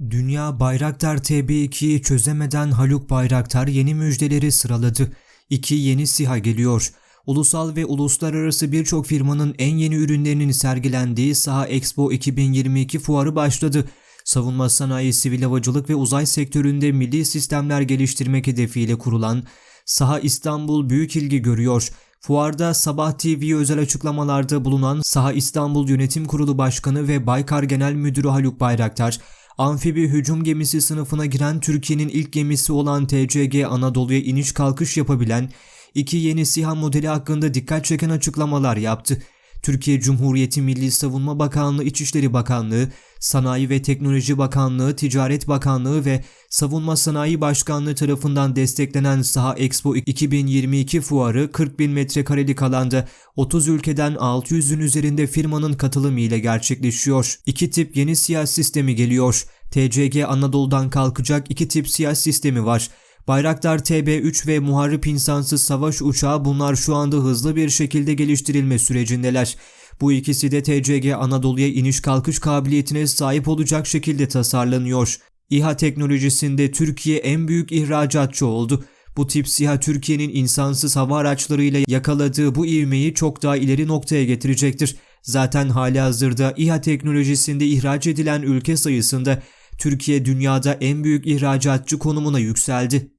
Dünya Bayraktar TB2'yi çözemeden Haluk Bayraktar yeni müjdeleri sıraladı. İki yeni SİHA geliyor. Ulusal ve uluslararası birçok firmanın en yeni ürünlerinin sergilendiği Saha Expo 2022 fuarı başladı. Savunma sanayi, sivil havacılık ve uzay sektöründe milli sistemler geliştirmek hedefiyle kurulan Saha İstanbul büyük ilgi görüyor. Fuarda Sabah TV özel açıklamalarda bulunan Saha İstanbul Yönetim Kurulu Başkanı ve Baykar Genel Müdürü Haluk Bayraktar, amfibi hücum gemisi sınıfına giren Türkiye'nin ilk gemisi olan TCG Anadolu'ya iniş kalkış yapabilen iki yeni SİHA modeli hakkında dikkat çeken açıklamalar yaptı. Türkiye Cumhuriyeti Milli Savunma Bakanlığı, İçişleri Bakanlığı, Sanayi ve Teknoloji Bakanlığı, Ticaret Bakanlığı ve Savunma Sanayi Başkanlığı tarafından desteklenen Saha Expo 2022 fuarı 40 bin metrekarelik alanda 30 ülkeden 600'ün üzerinde firmanın katılımı ile gerçekleşiyor. İki tip yeni siyah sistemi geliyor. TCG Anadolu'dan kalkacak iki tip siyah sistemi var. Bayraktar TB3 ve Muharrip insansız savaş uçağı bunlar şu anda hızlı bir şekilde geliştirilme sürecindeler. Bu ikisi de TCG Anadolu'ya iniş kalkış kabiliyetine sahip olacak şekilde tasarlanıyor. İHA teknolojisinde Türkiye en büyük ihracatçı oldu. Bu tip SİHA Türkiye'nin insansız hava araçlarıyla yakaladığı bu ivmeyi çok daha ileri noktaya getirecektir. Zaten hali hazırda İHA teknolojisinde ihraç edilen ülke sayısında Türkiye dünyada en büyük ihracatçı konumuna yükseldi.